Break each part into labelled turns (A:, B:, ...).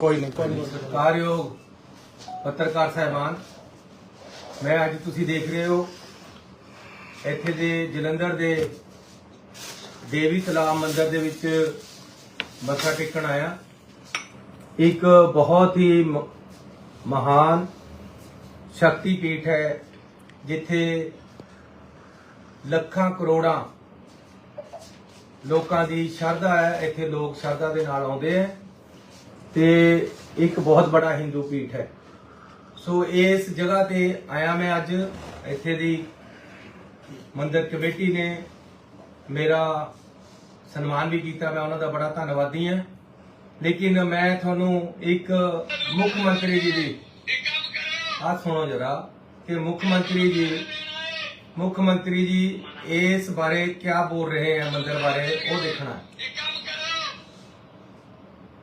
A: ਕੋਈ ਨਹੀਂ ਕੋਈ ਨਹੀਂ।
B: ਸਤਿਕਾਰਯੋਗ ਪੱਤਰਕਾਰ ਸਾਹਿਬਾਨ, ਮੈਂ ਅੱਜ ਤੁਸੀਂ ਦੇਖ ਰਹੇ ਹੋ, ਇੱਥੇ ਦੇ ਜਲੰਧਰ ਦੇ ਦੇਵੀ ਤਲਾਬ ਮੰਦਿਰ ਦੇ ਵਿੱਚ ਮੱਥਾ ਟੇਕਣ ਆਇਆ। ਇੱਕ ਬਹੁਤ ਹੀ ਮਹਾਨ ਸ਼ਕਤੀ ਪੀਠ ਹੈ, ਜਿੱਥੇ ਲੱਖਾਂ ਕਰੋੜਾਂ ਲੋਕਾਂ ਦੀ ਸ਼ਰਧਾ ਹੈ। ਇੱਥੇ ਲੋਕ ਸ਼ਰਧਾ ਦੇ ਨਾਲ ਆਉਂਦੇ ਹੈ। ਤੇ ਇੱਕ ਬਹੁਤ ਬੜਾ ਹਿੰਦੂ ਪੀਠ ਹੈ। ਸੋ ਇਸ ਜਗ੍ਹਾ ਤੇ ਆਇਆ ਮੈਂ ਅੱਜ। ਇੱਥੇ ਦੀ ਮੰਦਰ ਕਮੇਟੀ ਨੇ ਮੇਰਾ ਸਨਮਾਨ ਵੀ ਕੀਤਾ, ਮੈਂ ਉਹਨਾਂ ਦਾ ਬੜਾ ਧੰਨਵਾਦੀ ਹਾਂ। ਲੇਕਿਨ ਮੈਂ ਤੁਹਾਨੂੰ ਇੱਕ ਮੁੱਖ ਮੰਤਰੀ ਜੀ ਦੀ ਆ ਸੁਣੋ ਜਰਾ, ਕਿ ਮੁੱਖ ਮੰਤਰੀ ਜੀ, ਮੁੱਖ ਮੰਤਰੀ ਜੀ ਇਸ ਬਾਰੇ ਕੀ ਬੋਲ ਰਹੇ ਹਨ ਮੰਦਰ ਬਾਰੇ, ਉਹ ਦੇਖਣਾ ਹੈ
C: ਇਹ ਕੰਮ ਕਰੋ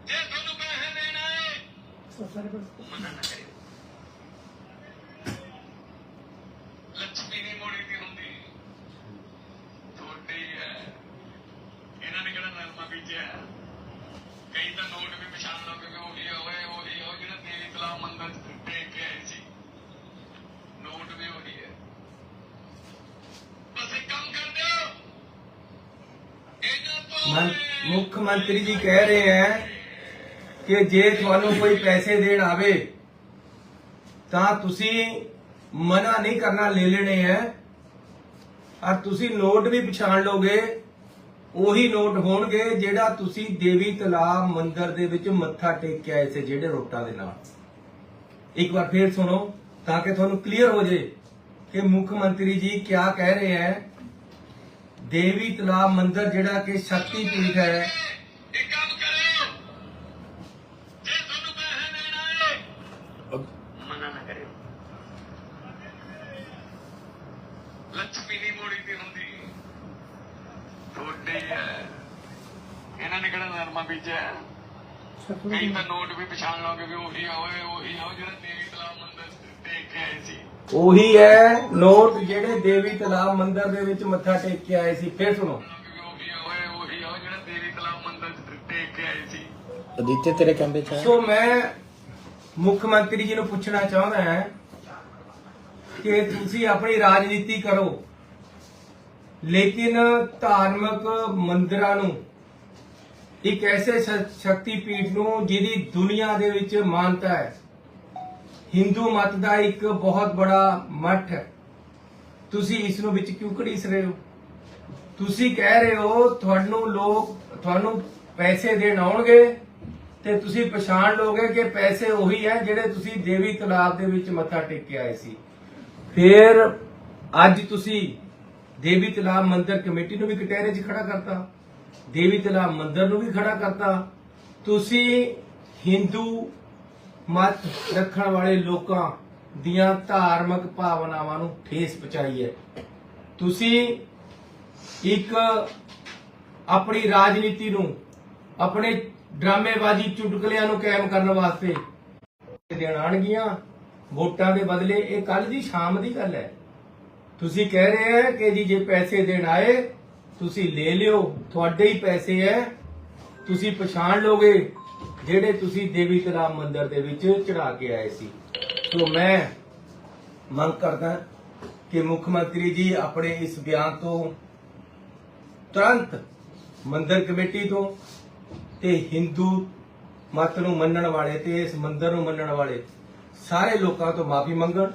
C: ਜੇ ਤੁਹਾਨੂੰ ਪੈਸੇ ਦੇਣਾ ਹੈ ਮਨਾ ਨਾ ਕਰਿਓ ਲక్ష్ਮੀ ਨਹੀਂ ਮੋੜੀ ਦੀ ਹੁੰਦੀ ਤੁਹਾਡੀ ਹੈ ਇਹਨਾਂ ਨੇ ਕਿਹੜਾ ਨਰਮਾ ਬੀਜਿਆ ਹੈ? ਕਈ ਤਾਂ ਨੋਟ ਵੀ ਪਛਾਣ ਲੋਗੇ ਵੀ ਉਹੀ ਹੋਏ ਉਹੀ ਹੋ ਜਿਹੜਾ ਦੇਵੀ ਤਲਾਬ ਮੰਦਰ ਚ ਦੇਖ ਕੇ ਆਏ ਸੀ ਨੋਟ ਵੀ ਉਹੀ ਹੈ ਬਸ ਇੱਕ ਕੰਮ ਕਰ ਦਿਓ ਇਹਨਾਂ
B: ਕਿ ਜੇ ਤੁਹਾਨੂੰ ਕੋਈ ਪੈਸੇ ਦੇਣ ਆਵੇ, ਤਾਂ ਤੁਸੀਂ ਮਨਾ ਨਹੀਂ ਕਰਨਾ ਲੈ ਲੈਣੇ ਹੈ ਔਰ ਤੁਸੀਂ ਨੋਟ ਵੀ ਪਛਾਣ ਲੋਗੇ, ਉਹੀ ਨੋਟ ਹੋਣਗੇ ਜਿਹੜਾ ਤੁਸੀਂ ਦੇਵੀ ਤਲਾਬ ਮੰਦਿਰ ਦੇ ਵਿੱਚ ਮੱਥਾ ਟੇਕਿਆ ਕੇ ਆਏ ਸੀ, ਜਿਹੜੇ ਰੋਟਾਂ ਦੇ ਨਾਲ। ਇੱਕ ਵਾਰ ਫੇਰ ਸੁਣੋ, ਤਾਂ ਕਿ ਤੁਹਾਨੂੰ ਕਲੀਅਰ ਹੋ ਜੇ ਕਿ ਮੁੱਖ ਮੰਤਰੀ ਜੀ ਕੀ ਕਹਿ ਰਹੇ ਹੈ ਦੇਵੀ ਤਲਾਬ ਮੰਦਿਰ ਜਿਹੜਾ ਕਿ ਸ਼ਕਤੀ ਪੀਠ ਹੈ
C: ਇੱਕ ਕੰਮ ਕਰੋ ਜੇ ਤੁਹਾਨੂੰ ਪੈਸੇ ਦੇਣਾ ਹੈ ਮਨਾ ਨਾ ਕਰਿਓ ਲక్ష్ਮੀ ਨਹੀਂ ਮੋੜੀ ਦੀ ਹੁੰਦੀ। ਤੁਹਾਡੀ ਹੈ। ਇਹਨਾਂ ਨੇ ਕਿਹੜਾ ਨਰਮਾ ਬੀਜਿਆ ਹੈ? ਕਈ ਤਾਂ ਨੋਟ ਵੀ ਪਛਾਣ ਲੋਗੇ ਵੀ ਉਹੀ ਹੋਏ ਉਹੀ ਹੋ ਜਿਹੜਾ ਦੇਵੀ ਤਲਾਬ ਮੰਦਰ ਦੇਖ ਕੇ ਆਏ ਸੀ।
B: ਉਹੀ ਹੈ ਨੋਟ ਜਿਹੜੇ ਦੇਵੀ ਤਲਾਬ ਮੰਦਿਰ ਦੇ ਵਿੱਚ ਮੱਥਾ ਟੇਕ ਕੇ ਆਏ ਸੀ ਫਿਰ ਸੁਣੋ।
A: ਅਦਿੱਤੇ ਤੇਰੇ ਕਮਰੇ ਚ
B: ਸੋ ਮੈਂ ਮੁੱਖ ਮੰਤਰੀ ਜੀ ਨੂੰ ਪੁੱਛਣਾ ਚਾਹੁੰਦਾ ਹਾਂ ਕਿ ਤੁਸੀਂ ਆਪਣੀ ਰਾਜਨੀਤੀ ਕਰੋ। ਲੇਕਿਨ ਧਾਰਮਿਕ ਮੰਦਿਰਾਂ ਨੂੰ, ਇੱਕ ਐਸੇ ਸ਼ਕਤੀ ਪੀਠ ਨੂੰ ਜਿਹਦੀ ਦੁਨੀਆ ਦੇ ਵਿੱਚ ਮਾਨਤਾ ਹੈ। ਹਿੰਦੂ ਮਤ ਦਾ ਇੱਕ ਬਹੁਤ ਬੜਾ ਮੱਠ ਹੈ। ਤੁਸੀਂ ਇਸ ਨੂੰ ਵਿੱਚ ਕਿਉਂ ਘੜੀਸ ਰਹੇ ਹੋ? ਤੁਸੀਂ ਕਹਿ ਰਹੇ ਹੋ ਤੁਹਾਨੂੰ ਲੋਕ, ਤੁਹਾਨੂੰ ਪੈਸੇ ਦੇਣ ਆਉਣਗੇ ਤੇ ਤੁਸੀਂ ਪਛਾਣ ਲੋਗੇ ਕਿ ਪੈਸੇ ਉਹੀ ਹੈ ਜਿਹੜੇ ਤੁਸੀਂ ਦੇਵੀ ਤਲਾਬ ਦੇ ਵਿੱਚ ਮੱਥਾ ਟੇਕ ਕੇ ਆਏ ਸੀ। ਫਿਰ ਅੱਜ ਤੁਸੀਂ ਦੇਵੀ ਤਲਾਬ ਮੰਦਿਰ ਕਮੇਟੀ ਨੂੰ ਵੀ ਕਟਹਿਰੇ 'ਚ ਖੜਾ ਕਰਤਾ, ਦੇਵੀ ਤਲਾਬ ਮੰਦਿਰ ਨੂੰ ਵੀ ਖੜਾ ਕਰਤਾ। ਤੁਸੀਂ ਹਿੰਦੂ ਮਤ ਰੱਖਣ ਵਾਲੇ ਲੋਕਾਂ ਦੀਆਂ ਧਾਰਮਿਕ ਭਾਵਨਾਵਾਂ ਨੂੰ ਠੇਸ ਪਹੁੰਚਾਈ ਹੈ। ਤੁਸੀਂ ਇੱਕ ਆਪਣੀ ਰਾਜਨੀਤੀ ਨੂੰ, ਆਪਣੇ ਡਰਾਮੇਬਾਜ਼ੀ ਚੁਟਕਲਿਆਂ ਨੂੰ ਕਾਇਮ ਕਰਨ ਵਾਸਤੇ ਦੇਣ ਆਣਗੀਆਂ ਵੋਟਾਂ ਦੇ ਬਦਲੇ ਇਹ ਕੱਲ ਦੀ ਸ਼ਾਮ ਦੀ ਗੱਲ ਹੈ। ਤੁਸੀਂ ਕਹਿ ਰਹੇ ਹੈ ਕਿ ਜੀ ਜੇ ਪੈਸੇ ਦੇਣ ਆਏ, ਤੁਸੀਂ ਲੈ ਲਿਓ, ਤੁਹਾਡੇ ਹੀ ਪੈਸੇ ਹੈ। ਤੁਸੀਂ ਪਛਾਣ ਲੋਗੇ ਜਿਹੜੇ ਤੁਸੀਂ ਦੇਵੀ ਤਲਾਬ ਮੰਦਿਰ ਦੇ ਵਿੱਚ ਚੜਾ ਕੇ ਆਏ ਸੀ। ਸੋ ਮੈਂ ਮੰਗ ਕਰਦਾ ਕਿ ਮੁੱਖ ਮੰਤਰੀ ਜੀ ਆਪਣੇ ਇਸ ਬਿਆਨ ਤੋਂ ਤੁਰੰਤ ਮੰਦਿਰ ਕਮੇਟੀ ਤੋਂ ਤੇ ਹਿੰਦੂ ਮਤ ਨੂੰ ਮੰਨਣ ਵਾਲੇ ਤੇ ਇਸ ਮੰਦਿਰ ਨੂੰ ਮੰਨਣ ਵਾਲੇ ਸਾਰੇ ਲੋਕਾਂ ਤੋਂ ਮਾਫੀ ਮੰਗਣ।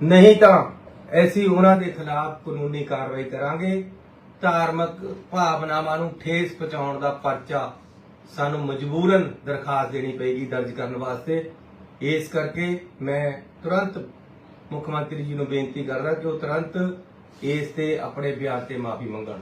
B: ਨਹੀਂ ਤਾਂ ਐਸੀ ਉਹਨਾਂ ਦੇ ਖਿਲਾਫ ਕਾਨੂੰਨੀ ਕਾਰਵਾਈ ਕਰਾਂਗੇ। ਧਾਰਮਿਕ ਭਾਵਨਾਵਾਂ ਨੂੰ ਠੇਸ ਪਹੁੰਚਾਉਣ ਦਾ ਪਰਚਾ ਸਾਨੂੰ ਮਜਬੂਰਨ ਦਰਖਾਸਤ ਦੇਣੀ ਪਏਗੀ ਦਰਜ ਕਰਨ ਵਾਸਤੇ। ਇਸ ਕਰਕੇ ਮੈਂ ਤੁਰੰਤ ਮੁੱਖ ਮੰਤਰੀ ਜੀ ਨੂੰ ਬੇਨਤੀ ਕਰਦਾ ਕਿ ਉਹ ਤੁਰੰਤ ਇਸ ਤੇ ਆਪਣੇ ਬਿਆਨ ਤੇ ਮਾਫੀ ਮੰਗਣ।